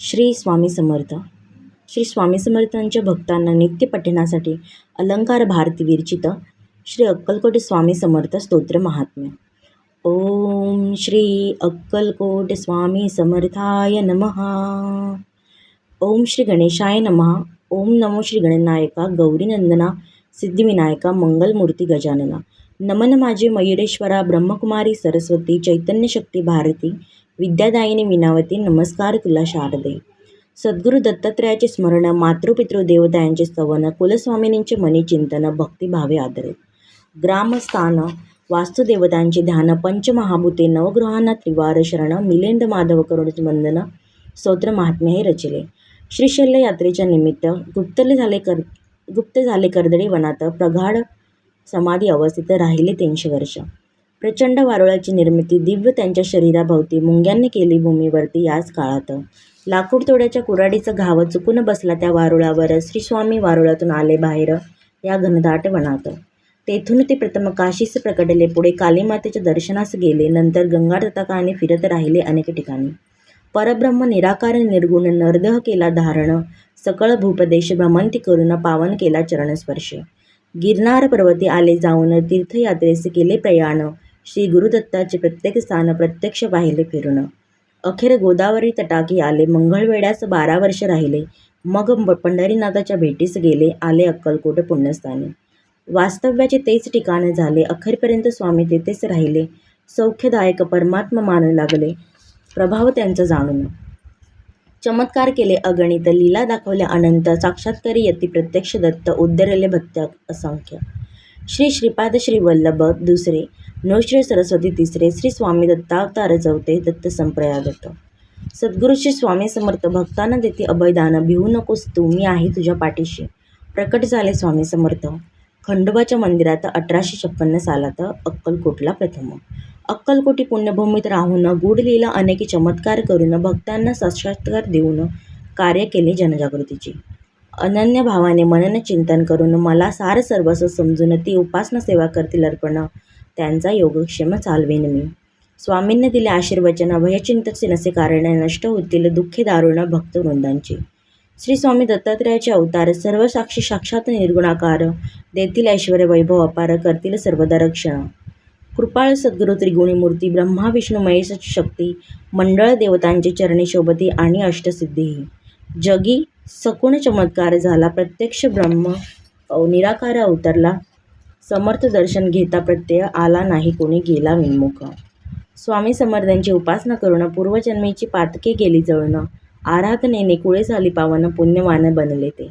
श्री स्वामी समर्थ. श्री स्वामी समर्थांच्या भक्तांना नित्य पठणासाठी अलंकार भारती विरचित श्री अक्कलकोट स्वामी समर्थ स्तोत्र महात्म्य. ओम श्री अक्कलकोट स्वामी समर्थाय नमः. ओम श्री गणेशाय नमः. ओम नमो श्री गणनायका गौरीनंदना सिद्धिविनायका मंगलमूर्ती गजानना. नमन माझे मयुरेश्वरा ब्रह्मकुमारी सरस्वती चैतन्यशक्ती भारती. विद्यादायिनी विनावती नमस्कार तुला शारदे. सद्गुरू दत्तात्रयाचे स्मरण मातृपितृ देवतायांचे स्तवन कुलस्वामिनींचे मनी चिंतन भक्तिभावे आदरे. ग्रामस्थान वास्तुदेवतांचे ध्यान पंचमहाभूते नवग्रहांना त्रिवार शरण मिलिंद माधव करुण वंदन स्तोत्र महात्म्य हे रचिले. श्रीशल्य यात्रेच्या निमित्त गुप्तले झाले कर गुप्त झाले कर्दळी वनात प्रगाढ समाधी अवस्थित राहिले तीनशे वर्ष. प्रचंड वारुळाची निर्मिती दिव्य त्यांच्या शरीराभोवती मुंग्यांनी केली भूमीवरती याच काळात. लाकूड तोड्याच्या कुऱ्हाडीचा घाव चुकून बसला त्या वारुळावर श्रीस्वामी वारुळातून आले बाहेर या घनदाट वनात तेथून ते प्रथम काशीस प्रकटले पुढे कालीमातेच्या दर्शनास गेले नंतर गंगा तटाकाने फिरत राहिले अनेक ठिकाणी. परब्रह्म निराकार निर्गुण नरदह केला धारण सकळ भूपदेश भ्रमंती करून पावन केला चरणस्पर्श. गिरनार पर्वती आले जाऊन तीर्थयात्रेस केले प्रयाण श्री गुरुदत्ताचे प्रत्येक स्थान प्रत्यक्ष पाहिले फिरून. अखेर गोदावरी तटाकी आले. मंगळवेड्यास बारा वर्ष राहिले. मग पंढरीनाथाच्या भेटीस गेले. आले अक्कलकोट पुण्यस्थानी. वास्तव्याचे तेच ठिकाण झाले. अखेरपर्यंत स्वामी तेथेच राहिले. सौख्यदायक परमात्मा मानू लागले. प्रभाव त्यांचा जाणून. चमत्कार केले अगणित. लीला दाखवल्या अनंत. साक्षात्कारी यती प्रत्यक्ष दत्त. उद्धरले भत्त्या असंख्य. श्री श्रीपाद श्री वल्लभ दुसरे नवश्री सरस्वती तिसरे श्री स्वामी दत्तावतार चौथे दत्त संप्रयादत्त सद्गुरु श्री स्वामी समर्थ भक्तांना देते अभयदान भिवू नकोस तू मी आहे तुझ्या पाठीशी. प्रकट झाले स्वामी समर्थ. खंडोबाच्या मंदिरात अठराशे छप्पन्न सालात अक्कलकोटला प्रथम. अक्कलकोटी पुण्यभूमीत राहून गूढ अनेक चमत्कार करून भक्तांना साक्षात्कार देऊन कार्य केले जनजागृतीचे. अनन्य भावाने मनन चिंतन करून मला सार सर्वस्व समजून ती उपासना सेवा करतील अर्पण. त्यांचा योगक्षेम चालवेन मी. स्वामींनी दिले आशीर्वचन भयचिंतचे नसे कारण नष्ट होतील दुःखे दारुण भक्तवृंदांची श्री स्वामी दत्तात्रयाचे अवतार सर्व साक्षी साक्षात निर्गुणाकार देतील ऐश्वर वैभव अपार करतील सर्वदा रक्षण. कृपाळ सद्गुरू त्रिगुणी मूर्ती ब्रह्मा विष्णू महेशाची शक्ती मंडळ देवतांची चरणी शोभती आणि अष्टसिद्धीही जगी सकुण चमत्कार झाला. प्रत्यक्ष ब्रह्म निराकार अवतरला समर्थ दर्शन घेता प्रत्यय आला नाही कोणी गेला विन्मुख. स्वामी समर्थांची उपासना करून पूर्वजन्मीची पातके गेली जळणं आराधनेने कुळे झाली पावन पुण्यवान बनले ते.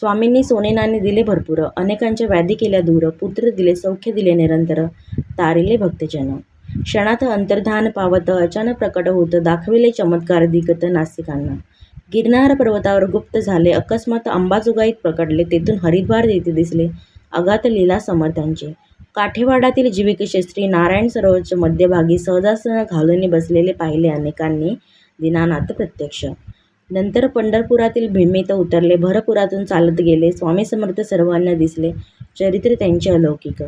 स्वामींनी सोने नाणे दिले भरपूर अनेकांच्या व्याधी केल्या दूर पुत्र दिले सौख्य दिले निरंतर तारिले भक्तजन. क्षणात अंतर्धान पावत अचानक प्रकट होत दाखविले चमत्कार दिगत नासिकांना. गिरनार पर्वतावर गुप्त झाले. अकस्मात अंबाजोगाईत पकडले. तेथून हरिद्वार येथे दिसले. अगात लीला समर्थांचे. काठेवाडातील जीविकेचे श्री नारायण सरोवरच्या मध्यभागी सहजासन घालून बसलेले पाहिले अनेकांनी दीनानाथ प्रत्यक्ष. नंतर पंढरपुरातील भीमेत उतरले. भरपुरातून चालत गेले. स्वामी समर्थ सर्वांना दिसले. चरित्र त्यांचे अलौकिक.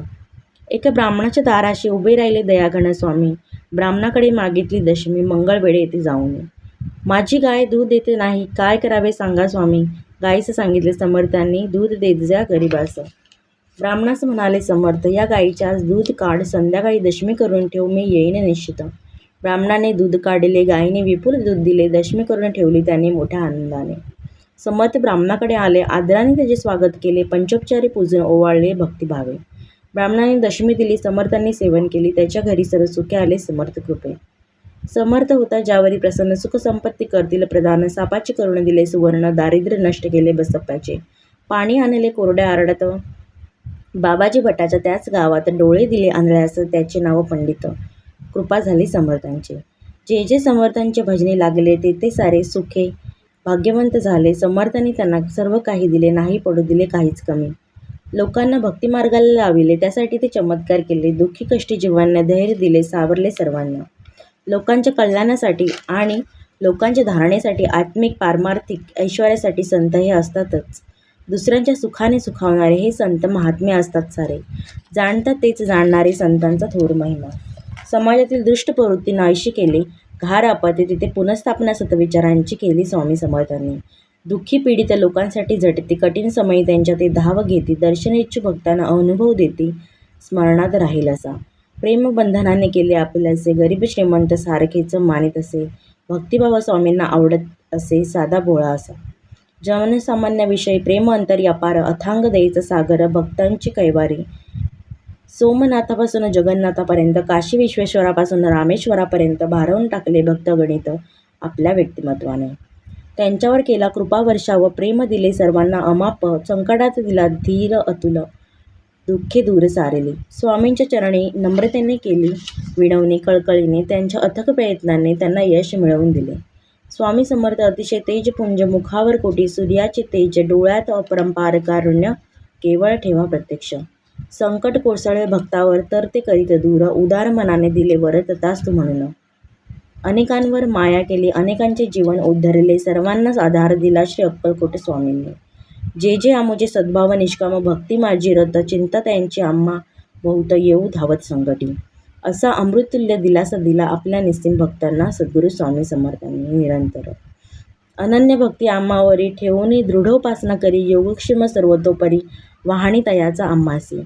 एका ब्राह्मणाच्या दाराशी उभे राहिले दयाघन स्वामी. ब्राह्मणाकडे मागितली दशमी मंगळवेळे येथे जाऊन. माझी गाय दूध देते नाही काय करावे सांगा स्वामी? गायीचं सांगितले समर्थांनी दूध देत जा गरीबास ब्राह्मणास म्हणाले समर्थ या गायीच्या आज दूध काढ संध्याकाळी दशमी करून ठेव मी येईन निश्चित. ब्राह्मणाने दूध काढले गायीने विपुल दूध दिले दशमी करून ठेवली त्याने मोठ्या आनंदाने. समर्थ ब्राह्मणाकडे आले आदराने त्याचे स्वागत केले पंचोपचारी पूजन ओवाळले भक्तिभावे. ब्राह्मणाने दशमी दिली समर्थांनी सेवन केली त्याच्या घरी सर्व सुखे आले समर्थ कृपे. समर्थ होता ज्यावरी प्रसन्न सुखसंपत्ती करतील प्रधान सापाचे करुण दिले सुवर्ण दारिद्र्य नष्ट केले बसप्पाचे. पाणी आणले कोरड्या आरडत. बाबाजी भटाच्या त्याच गावात डोळे दिले आंधळ्यास त्याचे नाव पंडित. कृपा झाली समर्थांची. जे जे समर्थांचे भजने लागले ते ते सारे सुखे भाग्यवंत झाले. समर्थांनी त्यांना सर्व काही दिले नाही पडू दिले काहीच कमी. लोकांना भक्तिमार्गाला लाविले त्यासाठी ते चमत्कार केले. दुःखी कष्टी जीवांना धैर्य दिले सावरले सर्वांना. लोकांच्या कल्याणासाठी आणि लोकांच्या धारणेसाठी आत्मिक पारमार्थिक ऐश्वर्यासाठी संत हे असतातच. दुसऱ्यांच्या सुखाने सुखावणारे हे संत महात्मे असतात सारे. जाणतात तेच जाणणारे संतांचा थोर महिमा. समाजातील दुष्ट प्रवृत्ती नाहीशी केले घार आपत्ती तिथे पुनःस्थापना सत्विचारांची केली स्वामी समर्थांनी. दुःखी पीडित लोकांसाठी झटती कठीण समयी त्यांच्या ते धाव घेती दर्शनेच्छुक भक्तांना अनुभव देती स्मरणात राहील असा. प्रेमबंधनाने केले आपल्याचे गरीब श्रीमंत सारखेच मानित असे. भक्तिबाबा स्वामींना आवडत असे. साधा भोळा असा. जनसामान्याविषयी प्रेम अंतरी अपार अथांग दयेचा सागर. भक्तांची कैवारी. सोमनाथापासून जगन्नाथापर्यंत काशी विश्वेश्वरापासून रामेश्वरापर्यंत भारावून टाकले भक्तगणित आपल्या व्यक्तिमत्वाने. त्यांच्यावर केला कृपावर्षा व प्रेम दिले सर्वांना. अमाप. संकटात दिला धीर अतुल. दुःखे दूर सारले. स्वामींच्या चरणी नम्रतेने केली. विनवणी कळकळीने त्यांच्या अथक प्रयत्नांनी त्यांना यश मिळवून दिले. स्वामी समर्थ अतिशय तेजपुंज मुखावर कोटी सूर्याचे तेज डोळ्यात अपरंपार कारुण्य केवळ ठेवा प्रत्यक्ष. संकट कोसळले भक्तावर तर ते करीत दूर. उदार मनाने दिले वर तथास्तु म्हणून. अनेकांवर माया केली अनेकांचे जीवन उद्धरले. सर्वांनाच आधार दिला श्री अक्कलकोट स्वामींनी. जे जे आमुचे सद्भाव निष्काम भक्ती माझी रथ चिंता त्यांची आम्हा बहुत येऊ धावत संकटी असा अमृततुल्य दिलासा दिला आपल्या निस्सीम भक्तांना सद्गुरू स्वामी समर्थांनी निरंतर. अनन्य भक्ती आम्हावरी ठेवून दृढोपासना करी योगक्षेम सर्वतोपरी वाहणी तयाचा आम्हासी.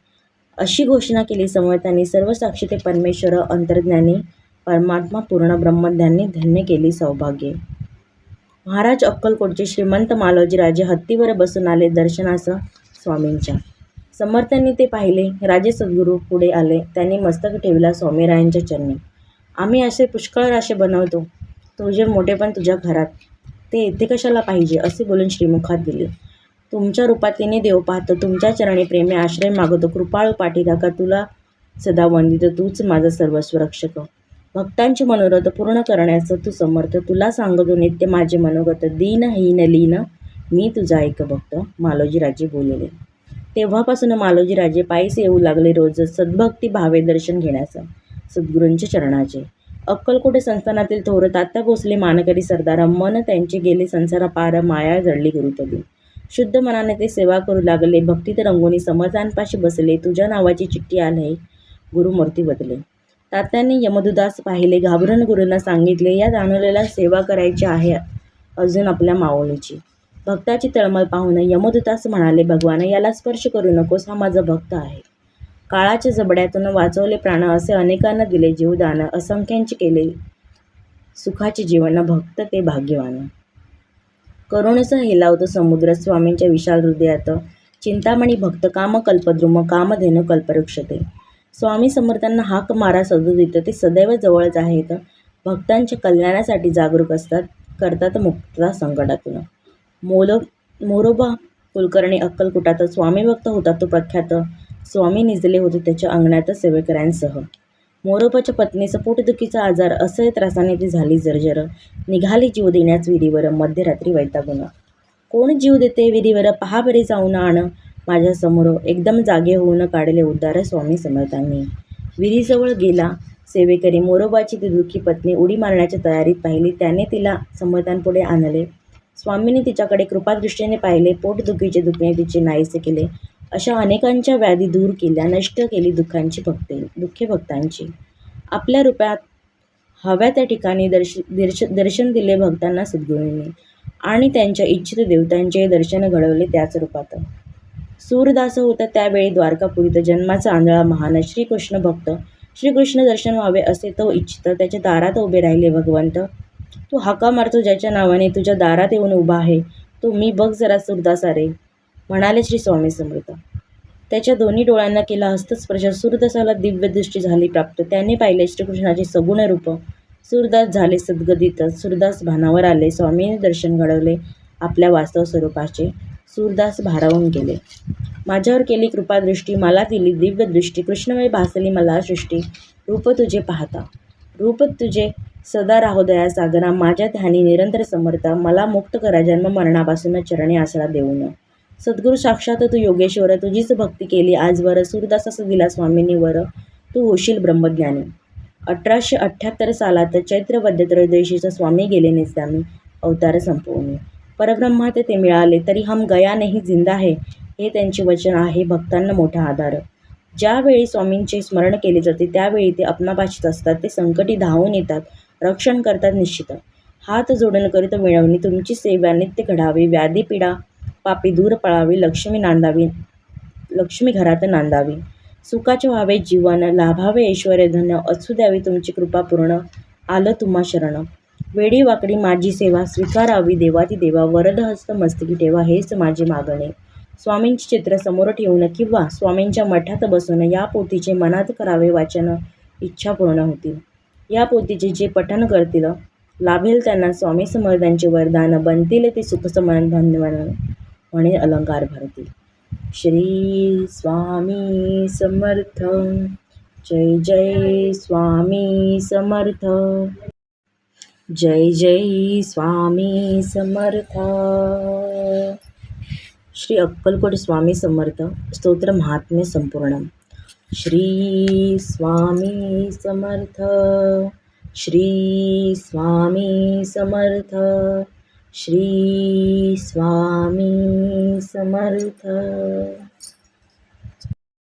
अशी घोषणा केली समर्थांनी सर्व साक्षी ते परमेश्वर अंतर्ज्ञानी परमात्मा पूर्ण ब्रह्मज्ञानी धन्य केली सौभाग्ये. महाराज अक्कलकोटचे श्रीमंत मालोजीराजे हत्तीवर बसून आले दर्शनास स्वामींच्या. समर्थांनी ते पाहिले. राजे सद्गुरू पुढे आले. त्यांनी मस्तक ठेवला स्वामीरायांच्या चरणी. आम्ही असे पुष्कळ राशे बनवतो. तुझे मोठेपण तुझ्या घरात. ते येथे कशाला पाहिजे असे बोलून श्रीमुखात दिले तुमच्या रूपात तिने देव पाहतो. तुमच्या चरणी प्रेमी आश्रय मागवतो. कृपाळू पाठीराखा तुला सदा वंदितो. तूच माझा सर्वस्व रक्षक. भक्तांचे मनोरथ पूर्ण करण्याचं तू समर्थ. तुला सांगतो नित्य माझे मनोगत दीन हीन लीन. मी तुझा एक भक्त मालोजीराजे बोलले. तेव्हापासून मालोजीराजे पायीस येऊ लागले रोज सद्भक्ती भावे दर्शन घेण्याचं. सद्गुरूंच्या चरणाचे. अक्कलकोटे संस्थानातील थोर तात्या भोसले मानकरी सरदार मन त्यांचे गेले संसारा पार माया जडली गुरुपदी. शुद्ध मनाने ते सेवा करू लागले. भक्तीत रंगोनी समर्थांपाशी बसले. तुझ्या नावाची चिठ्ठी आले. गुरुमूर्ती बदले. तात्यांनी यमदुदास पाहिले घाबरून गुरूंना सांगितले या जाणवलेला सेवा करायची आहे अजून आपल्या माऊलीची भक्ताची तळमळ पाहून यमदुदास म्हणाले भगवान याला स्पर्श करू नकोस हा माझा भक्त आहे. काळाच्या जबड्यातून वाचवले प्राण असे अनेकांना दिले जीवदान असंख्यांचे केले. सुखाचे जीवन भक्त ते भाग्यवान. करुणेचा हेलावतो समुद्र स्वामींच्या विशाल हृदयात. चिंतामणी भक्त काम कल्पद्रुम कामधेनु कल्पवृक्षते. स्वामी समर्थांना हाक मारा सदुदित ते सदैव जवळच आहेत भक्तांच्या कल्याणासाठी जागरूक असतात. करतात मुक्तता संकटातून. मोलो मोरोबा कुलकर्णी अक्कलकुटात स्वामी भक्त होता तो प्रख्यात. स्वामी निजले होते त्याच्या अंगणात सेवेकऱ्यांसह. मोरोबाच्या पत्नीचं पोटदुखीचा आजार असह्य त्रासाने ती झाली जर्जर. निघाली जीव देण्याच विधीवर मध्यरात्री वैतागुन. कोण जीव देते विधीवर? पहा बरे जाऊन आण. माझ्यासमोर एकदम जागे होऊन काढले उद्धार स्वामी समर्थांनी. विहिरीजवळ गेला. सेवेकरी मोरोबाची ती दुःखी पत्नी उडी मारण्याच्या तयारीत पाहिली. त्याने तिला समर्थांपुढे आणले. स्वामींनी तिच्याकडे कृपादृष्टीने पाहिले. पोटदुखीचे दुखणे तिचे नाहीसे केले. अशा अनेकांच्या व्याधी दूर केल्या. नष्ट केली दुःखांची भक्ते दुःखे भक्तांची. आपल्या रूपात हव्या त्या ठिकाणी दर्श दर्श दर्शन दिले भक्तांना सद्गुरूंनी आणि त्यांच्या इच्छित देवतांचे दर्शन घडवले त्याच रूपात. सूरदास होता त्यावेळी द्वारकापुरीत जन्माचा आंधळा महान श्रीकृष्ण भक्त. श्रीकृष्ण दर्शन व्हावे असे तो इच्छित. त्याच्या दारात उभे राहिले भगवंत. तू हाका मारतो ज्याच्या नावाने तुझ्या दारात येऊन उभा आहे. तो मी बघ जरा सूरदासा रे म्हणाले श्री स्वामी समृद्ध त्याच्या दोन्ही डोळ्यांना केला हस्तस्पर्श. सूरदासाला दिव्यदृष्टी झाली प्राप्त. त्याने पाहिले श्रीकृष्णाचे सगुण रूप. सूरदास झाले सद्गदित सूरदास भानावर आले. स्वामीने दर्शन घडवले आपल्या वास्तव स्वरूपाचे. सूरदास भारावून गेले. माझ्यावर केली कृपादृष्टी मला दिली दिव्य दृष्टी कृष्णमय भासली मला सृष्टी. रूप तुझे पाहता. रूप तुझे सदा राहोदया सागरा माझ्या ध्यानी निरंतर समर्था मला मुक्त करा जन्म मरणापासून चरणी आसरा देऊन. सद्गुरू साक्षात तू योगेश्वर तुझीच भक्ती केली आजवर सूरदासास दिला स्वामींनी वर. तू होशील ब्रह्मज्ञानी. अठराशे अठ्ठ्याहत्तर सालात चैत्र वद्य त्रयोदशीचा स्वामी गेले निजामी अवतार संपवणे परब्रह्मा ते मिळाले तरी हम गया नाही जिंदा है हे त्यांचे वचन आहे भक्तांना मोठा आधार. ज्यावेळी स्वामींचे स्मरण केले जाते त्यावेळी ते आपणापाशीच असतात ते संकटी धावून येतात रक्षण करतात निश्चित. हात जोडून करीत मिळवणी तुमची सेवा नित्य घडावी व्याधी पीडा पापी दूर पळावी लक्ष्मी नांदावी लक्ष्मी घरात नांदावी. सुखाचे व्हावे जीवन लाभावे ऐश्वर धन्य असू द्यावी तुमची कृपा पूर्ण आलं तुम्हा शरण. वेडी वाकडी माझी सेवा स्वीकारावी देवाती देवा वरदहस्त मस्तकी ठेवा हेच माझे मागणे. स्वामींचे चित्र समोर ठेवणं किंवा स्वामींच्या मठात बसवणं या पोथीचे मनात करावे वाचन इच्छा पूर्ण होतील या पोथीचे जे पठण करतील लाभेल त्यांना स्वामी समर्थांचे वरदान बनतील ते सुखसमान समाधान म्हणे अलंकार भरतील श्री स्वामी समर्थ जय जय स्वामी समर्थ. जय जय स्वामी समर्थ. श्री अक्कलकोट स्वामी समर्थ स्तोत्र महात्म्य संपूर्ण. श्री स्वामी समर्थ श्री स्वामी समर्थ श्री स्वामी समर्थ.